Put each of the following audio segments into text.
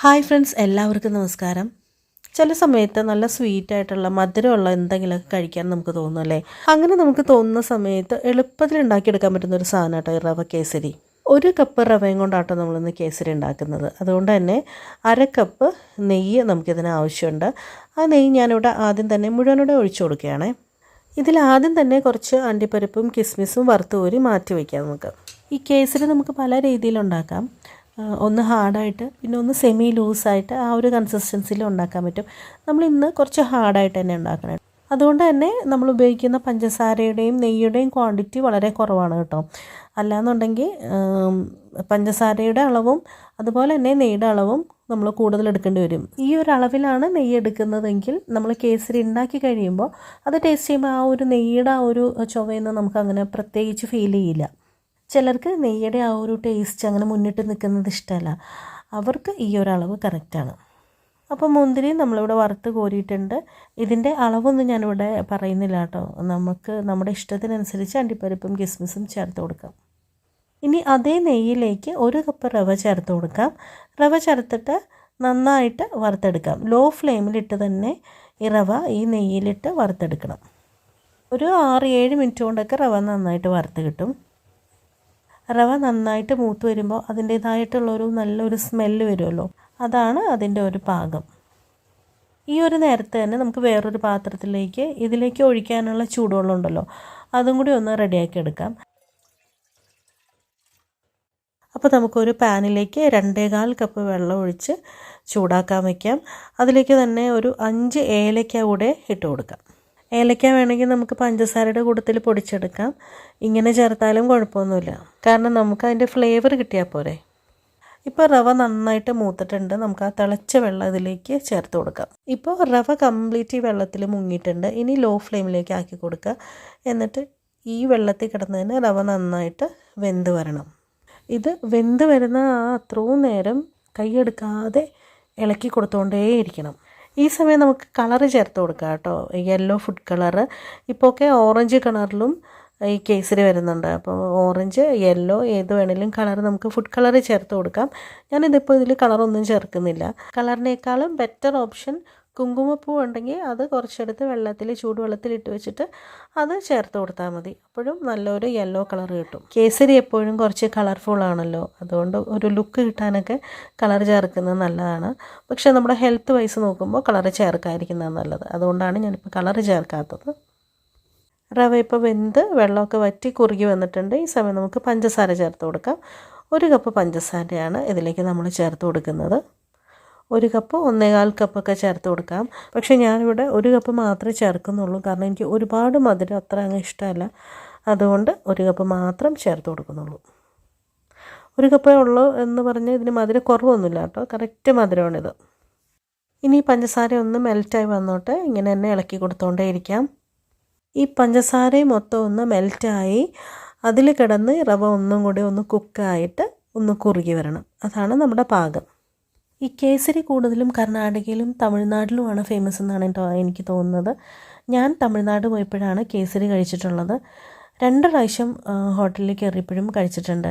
Hi friends എല്ലാവർക്കും നമസ്കാരം. ചില സമയത്ത് നല്ല സ്വീറ്റ് ആയിട്ടുള്ള മധുരമുള്ള എന്തെങ്കിലുമൊക്കെ കഴിക്കാൻ നമുക്ക് തോന്നും അല്ലേ? അങ്ങനെ നമുക്ക് തോന്നുന്ന സമയത്ത് എളുപ്പത്തിൽ ഉണ്ടാക്കിയെടുക്കാൻ പറ്റുന്ന ഒരു സാധനം കേട്ടോ റവ കേസരി. ഒരു കപ്പ് റവയും കൊണ്ടാട്ടോ നമ്മളിന്ന് കേസരി ഉണ്ടാക്കുന്നത്. അതുകൊണ്ട് തന്നെ അര കപ്പ് നെയ്യ് നമുക്കിതിന് ആവശ്യമുണ്ട്. ആ നെയ്യ് ഞാനിവിടെ ആദ്യം തന്നെ മുഴുവനോടെ ഒഴിച്ചു കൊടുക്കുകയാണേ. ഇതിൽ ആദ്യം തന്നെ കുറച്ച് അണ്ടിപ്പരിപ്പും കിസ്മിസും വറുത്ത് മാറ്റി വയ്ക്കാം നമുക്ക്. ഈ കേസരി നമുക്ക് പല രീതിയിലുണ്ടാക്കാം. ഒന്ന് ഹാർഡായിട്ട് പിന്നെ ഒന്ന് സെമി ലൂസായിട്ട് ആ ഒരു കൺസിസ്റ്റൻസിയിൽ ഉണ്ടാക്കാൻ പറ്റും. നമ്മൾ ഇന്ന് കുറച്ച് ഹാർഡായിട്ട് തന്നെ ഉണ്ടാക്കണം. അതുകൊണ്ട് തന്നെ നമ്മൾ ഉപയോഗിക്കുന്ന പഞ്ചസാരയുടെയും നെയ്യുടെയും ക്വാണ്ടിറ്റി വളരെ കുറവാണ് കേട്ടോ. അല്ലാന്നുണ്ടെങ്കിൽ പഞ്ചസാരയുടെ അളവും അതുപോലെ തന്നെ നെയ്യുടെ അളവും നമ്മൾ കൂടുതൽ എടുക്കേണ്ടി വരും. ഈ ഒരു അളവിലാണ് നെയ്യ് എടുക്കുന്നതെങ്കിൽ നമ്മൾ കേസരി ഉണ്ടാക്കി കഴിയുമ്പോൾ അത് ടേസ്റ്റ് ചെയ്യുമ്പോൾ ആ ഒരു നെയ്യുടെ ആ ഒരു ചുവയൊന്നും നമുക്ക് അങ്ങനെ പ്രത്യേകിച്ച് ഫീൽ ചെയ്യില്ല. ചിലർക്ക് നെയ്യുടെ ആ ഒരു ടേസ്റ്റ് അങ്ങനെ മുന്നിട്ട് നിൽക്കുന്നത് ഇഷ്ടമല്ല. അവർക്ക് ഈ ഒരു അളവ് കറക്റ്റാണ് അപ്പോൾ മുന്തിരി നമ്മളിവിടെ വറുത്ത് കോരിയിട്ടുണ്ട്. ഇതിന്റെ അളവൊന്നും ഞാനിവിടെ പറയുന്നില്ല കേട്ടോ. നമുക്ക് നമ്മുടെ ഇഷ്ടത്തിനനുസരിച്ച് അണ്ടിപ്പരിപ്പും കിസ്മിസും ചേർത്ത് കൊടുക്കാം. ഇനി അതേ നെയ്യിലേക്ക് ഒരു കപ്പ് റവ ചേർത്ത് കൊടുക്കാം. റവ ചേർത്തിട്ട് നന്നായിട്ട് വറുത്തെടുക്കാം. ലോ ഫ്ലെയിമിലിട്ട് തന്നെ ഈ റവ ഈ നെയ്യിലിട്ട് വറുത്തെടുക്കണം. ഒരു ആറ് ഏഴ് മിനിറ്റ് കൊണ്ടൊക്കെ റവ നന്നായിട്ട് വറുത്ത് കിട്ടും. റവ നന്നായിട്ട് മൂത്ത് വരുമ്പോൾ അതിന്റേതായിട്ടുള്ളൊരു നല്ലൊരു സ്മെല്ല് വരുമല്ലോ. അതാണ് അതിന്റെ ഒരു പാകം. ഈ ഒരു നേരത്തെ തന്നെ നമുക്ക് വേറൊരു പാത്രത്തിലേക്ക് ഇതിലേക്ക് ഒഴിക്കാനുള്ള ചൂടുവെള്ളം ഉണ്ടല്ലോ അതും കൂടി ഒന്ന് റെഡിയാക്കി എടുക്കാം. അപ്പോൾ നമുക്കൊരു പാനിലേക്ക് രണ്ടേകാൽ കപ്പ് വെള്ളം ഒഴിച്ച് ചൂടാക്കാൻ വയ്ക്കാം അതിലേക്ക് തന്നെ ഒരു അഞ്ച് ഏലക്ക കൂടെ ഇട്ട് കൊടുക്കാം. ഏലക്ക വേണമെങ്കിൽ നമുക്ക് പഞ്ചസാരയുടെ കൂട്ടത്തിൽ പൊടിച്ചെടുക്കാം. ഇങ്ങനെ ചേർത്താലും കുഴപ്പമൊന്നുമില്ല. കാരണം നമുക്ക് അതിന്റെ ഫ്ലേവർ കിട്ടിയാൽ പോരെ. ഇപ്പോൾ റവ നന്നായിട്ട് മൂത്തിട്ടുണ്ട്. നമുക്ക് ആ തിളച്ച വെള്ളം ഇതിലേക്ക് ചേർത്ത് കൊടുക്കാം. ഇപ്പോൾ റവ കംപ്ലീറ്റ് ഈ വെള്ളത്തിൽ മുങ്ങിയിട്ടുണ്ട്. ഇനി ലോ ഫ്ലെയിമിലേക്ക് ആക്കി കൊടുക്കുക. എന്നിട്ട് ഈ വെള്ളത്തിൽ കിടന്നതിന് റവ നന്നായിട്ട് വെന്ത് വരണം. ഇത് വെന്ത് വരുന്ന ആ അത്രയും നേരം കൈയെടുക്കാതെ ഇളക്കി കൊടുത്തുകൊണ്ടേയിരിക്കണം ഈ സമയം നമുക്ക് കളറ് ചേർത്ത് കൊടുക്കാം കേട്ടോ. യെല്ലോ ഫുഡ് കളറ് ഇപ്പോൾ ഒക്കെ ഓറഞ്ച് കളറിലും ഈ കേസരി വരുന്നുണ്ട്. അപ്പോൾ ഓറഞ്ച് യെല്ലോ ഏത് വേണേലും കളർ നമുക്ക് ഫുഡ് കളർ ചേർത്ത് കൊടുക്കാം. ഞാനിതിപ്പോൾ ഇതിൽ കളറൊന്നും ചേർക്കുന്നില്ല. കളറിനേക്കാളും ബെറ്റർ ഓപ്ഷൻ കുങ്കുമപ്പൂ ഉണ്ടെങ്കിൽ അത് കുറച്ചെടുത്ത് വെള്ളത്തിൽ ചൂടുവെള്ളത്തിൽ ഇട്ട് വെച്ചിട്ട് അത് ചേർത്ത് കൊടുത്താൽ മതി. അപ്പോഴും നല്ലൊരു യെല്ലോ കളർ കിട്ടും. കേസരി എപ്പോഴും കുറച്ച് കളർഫുൾ ആണല്ലോ. അതുകൊണ്ട് ഒരു ലുക്ക് കിട്ടാനൊക്കെ കളർ ചേർക്കുന്നത് നല്ലതാണ്. പക്ഷേ നമ്മുടെ ഹെൽത്ത് വൈസ് നോക്കുമ്പോൾ കളർ ചേർക്കാതിരിക്കുന്നത് നല്ലത്. അതുകൊണ്ടാണ് ഞാനിപ്പോൾ കളർ ചേർക്കാത്തത്. റവ ഇപ്പോൾ വെന്ത് വെള്ളമൊക്കെ വറ്റി കുറുകി വന്നിട്ടുണ്ട്. ഈ സമയം നമുക്ക് പഞ്ചസാര ചേർത്ത് കൊടുക്കാം. ഒരു കപ്പ് പഞ്ചസാരയാണ് ഇതിലേക്ക് നമ്മൾ ചേർത്ത് കൊടുക്കുന്നത്. ഒരു കപ്പ് ഒന്നേകാൽ കപ്പൊക്കെ ചേർത്ത് കൊടുക്കാം. പക്ഷേ ഞാനിവിടെ ഒരു കപ്പ് മാത്രമേ ചേർക്കുന്നുള്ളൂ. കാരണം എനിക്ക് ഒരുപാട് മധുരം അത്ര അങ്ങ് ഇഷ്ടമല്ല. അതുകൊണ്ട് ഒരു കപ്പ് മാത്രം ചേർത്ത് കൊടുക്കുന്നുള്ളൂ. ഒരു കപ്പേ ഉള്ളൂ എന്ന് പറഞ്ഞ് ഇതിന് മധുരം കുറവൊന്നുമില്ല കേട്ടോ. കറക്റ്റ് മധുരമാണിത്. ഇനി പഞ്ചസാര ഒന്ന് മെൽറ്റായി വന്നോട്ടെ. ഇങ്ങനെ തന്നെ ഇളക്കി കൊടുത്തോണ്ടേ ഇരിക്കാം. ഈ പഞ്ചസാരയും മൊത്തം ഒന്ന് മെൽറ്റായി അതിൽ കിടന്ന് റവ ഒന്നും കൂടി ഒന്ന് കുക്കായിട്ട് ഒന്ന് കുറുകി വരണം. അതാണ് നമ്മുടെ പാകം. ഈ കേസരി കൂടുതലും കർണാടകയിലും തമിഴ്നാട്ടിലുമാണ് ഫേമസ് എന്നാണ് എനിക്ക് തോന്നുന്നത്. ഞാൻ തമിഴ്നാട് പോയപ്പോഴാണ് കേസരി കഴിച്ചിട്ടുള്ളത്. രണ്ട് പ്രാവശ്യം ഹോട്ടലിൽ കയറിയപ്പോഴും കഴിച്ചിട്ടുണ്ട്.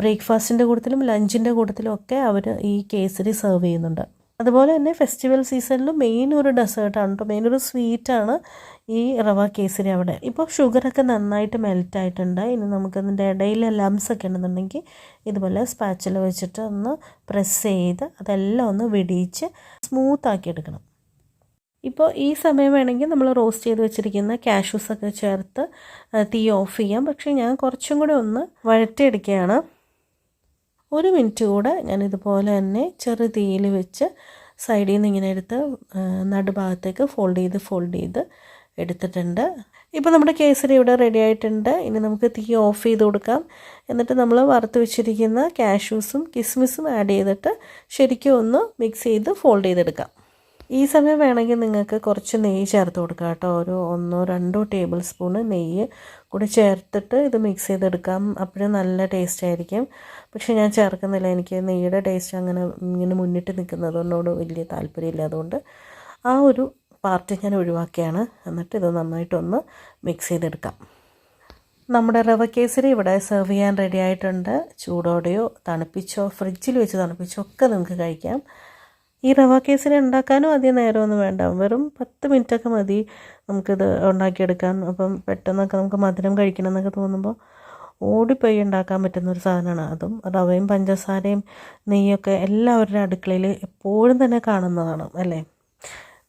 ബ്രേക്ക്ഫാസ്റ്റിന്റെ കൂട്ടത്തിലും ലഞ്ചിന്റെ കൂട്ടത്തിലും ഒക്കെ അവർ ഈ കേസരി സെർവ് ചെയ്യുന്നുണ്ട്. അതുപോലെ തന്നെ ഫെസ്റ്റിവൽ സീസണിൽ മെയിൻ ഒരു ഡെസേർട്ടാണ് കേട്ടോ മെയിൻ ഒരു സ്വീറ്റാണ് ഈ റവ കേസരി അവിടെ. ഇപ്പോൾ ഷുഗറൊക്കെ നന്നായിട്ട് മെൽറ്റ് ആയിട്ടുണ്ട് ഇനി നമുക്കതിന്റെ ഇടയിൽ ഒക്കെ ഉണ്ടെന്നുണ്ടെങ്കിൽ ഇതുപോലെ സ്പാച്ചിൽ വെച്ചിട്ട് ഒന്ന് പ്രസ് ചെയ്ത് അതെല്ലാം ഒന്ന് വെടിയിച്ച് സ്മൂത്ത് ആക്കി എടുക്കണം ഇപ്പോൾ ഈ സമയം വേണമെങ്കിൽ നമ്മൾ റോസ്റ്റ് ചെയ്ത് വെച്ചിരിക്കുന്ന കാഷ്യൂസ് ഒക്കെ ചേർത്ത് തീ ഓഫ് ചെയ്യാം. പക്ഷേ ഞാൻ കുറച്ചും കൂടെ ഒന്ന് വഴറ്റിയെടുക്കുകയാണ്. ഒരു മിനിറ്റ് കൂടെ ഞാൻ ഇതുപോലെ തന്നെ ചെറു തീയിൽ വെച്ച് സൈഡിൽ നിന്ന് ഇങ്ങനെ എടുത്ത് നടുഭാഗത്തേക്ക് ഫോൾഡ് ചെയ്ത് ഫോൾഡ് ചെയ്ത് എടുത്തിട്ടുണ്ട്. ഇപ്പോൾ നമ്മുടെ കേസരി ഇവിടെ റെഡി ആയിട്ടുണ്ട്. ഇനി നമുക്ക് തീ ഓഫ് ചെയ്ത് കൊടുക്കാം. എന്നിട്ട് നമ്മൾ വറുത്ത് വെച്ചിരിക്കുന്ന കാഷ്യൂസും കിസ്മിസും ആഡ് ചെയ്തിട്ട് ശരിക്കും ഒന്ന് മിക്സ് ചെയ്ത് ഫോൾഡ് ചെയ്തെടുക്കാം. ഈ സമയം വേണമെങ്കിൽ നിങ്ങൾക്ക് കുറച്ച് നെയ്യ് ചേർത്ത് കൊടുക്കാം കേട്ടോ. ഒരു ഒന്നോ രണ്ടോ ടേബിൾ സ്പൂൺ നെയ്യ് കൂടി ചേർത്തിട്ട് ഇത് മിക്സ് ചെയ്തെടുക്കാം. അപ്പോഴും നല്ല ടേസ്റ്റ് ആയിരിക്കും. പക്ഷേ ഞാൻ ചേർക്കുന്നില്ല. എനിക്ക് നെയ്യുടെ ടേസ്റ്റ് അങ്ങനെ ഇങ്ങനെ മുന്നിട്ട് നിൽക്കുന്നതുകൊണ്ടോട് വലിയ താല്പര്യമില്ല അതുകൊണ്ട് ആ ഒരു പാർട്ട് ഞാൻ ഒഴിവാക്കിയാണ്. എന്നിട്ട് ഇത് നന്നായിട്ടൊന്ന് മിക്സ് ചെയ്തെടുക്കാം. നമ്മുടെ റവ കേസരി ഇവിടെ സെർവ് ചെയ്യാൻ റെഡി ആയിട്ടുണ്ട്. ചൂടോടെയോ തണുപ്പിച്ചോ ഫ്രിഡ്ജിൽ വെച്ച് തണുപ്പിച്ചോ ഒക്കെ നിങ്ങൾക്ക് കഴിക്കാം. ഈ റവ കേസരി ഉണ്ടാക്കാനും അധികം നേരമൊന്നും വേണ്ട. വെറും പത്ത് മിനിറ്റൊക്കെ മതി നമുക്കിത് ഉണ്ടാക്കിയെടുക്കാൻ. അപ്പം പെട്ടെന്നൊക്കെ നമുക്ക് മധുരം കഴിക്കണം എന്നൊക്കെ തോന്നുമ്പോൾ ഓടിപ്പോയി ഉണ്ടാക്കാൻ പറ്റുന്ന ഒരു സാധനമാണ് അതും. റവയും പഞ്ചസാരയും നെയ്യൊക്കെ എല്ലാവരുടെ അടുക്കളയിൽ എപ്പോഴും തന്നെ കാണുന്നതാണ് അല്ലേ?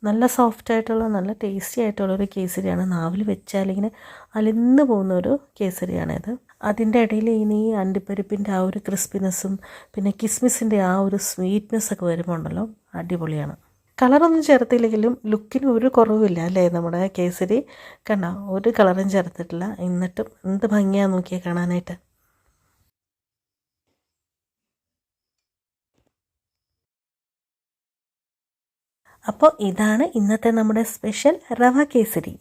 നല്ല സോഫ്റ്റ് ആയിട്ടുള്ള നല്ല ടേസ്റ്റി ആയിട്ടുള്ള ഒരു കേസരിയാണ്. നാവിൽ വെച്ചാൽ ഇങ്ങനെ അലിന്ന് പോകുന്ന ഒരു കേസരിയാണിത്. അതിന്റെ ഇടയിൽ ഇനി അണ്ടിപ്പരിപ്പിന്റെ ആ ഒരു ക്രിസ്പിനെസ്സും പിന്നെ കിസ്മിസിന്റെ ആ ഒരു സ്വീറ്റ്നെസ് ഒക്കെ വരുമ്പോണ്ടല്ലോ അടിപൊളിയാണ്. കളറൊന്നും ചേർത്തില്ലെങ്കിലും ലുക്കിന് ഒരു കുറവുമില്ല അല്ലേ നമ്മുടെ കേസരി? കണ്ട ഒരു കളറും ചേർത്തിട്ടില്ല. എന്നിട്ടും എന്ത് ഭംഗിയാണ് നോക്കിയാൽ കാണാനായിട്ട്. അപ്പോൾ ഇതാണ് ഇന്നത്തെ നമ്മുടെ സ്പെഷ്യൽ റവ കേസരി.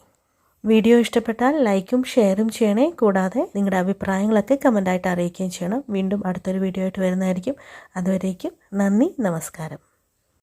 വീഡിയോ ഇഷ്ടപ്പെട്ടാൽ ലൈക്കും ഷെയറും ചെയ്യണേ. കൂടാതെ നിങ്ങളുടെ അഭിപ്രായങ്ങളൊക്കെ കമന്റായിട്ട് അറിയിക്കുകയും ചെയ്യണം. വീണ്ടും അടുത്തൊരു വീഡിയോ ആയിട്ട് വരുന്നതായിരിക്കും. അതുവരേക്കും നന്ദി നമസ്കാരം.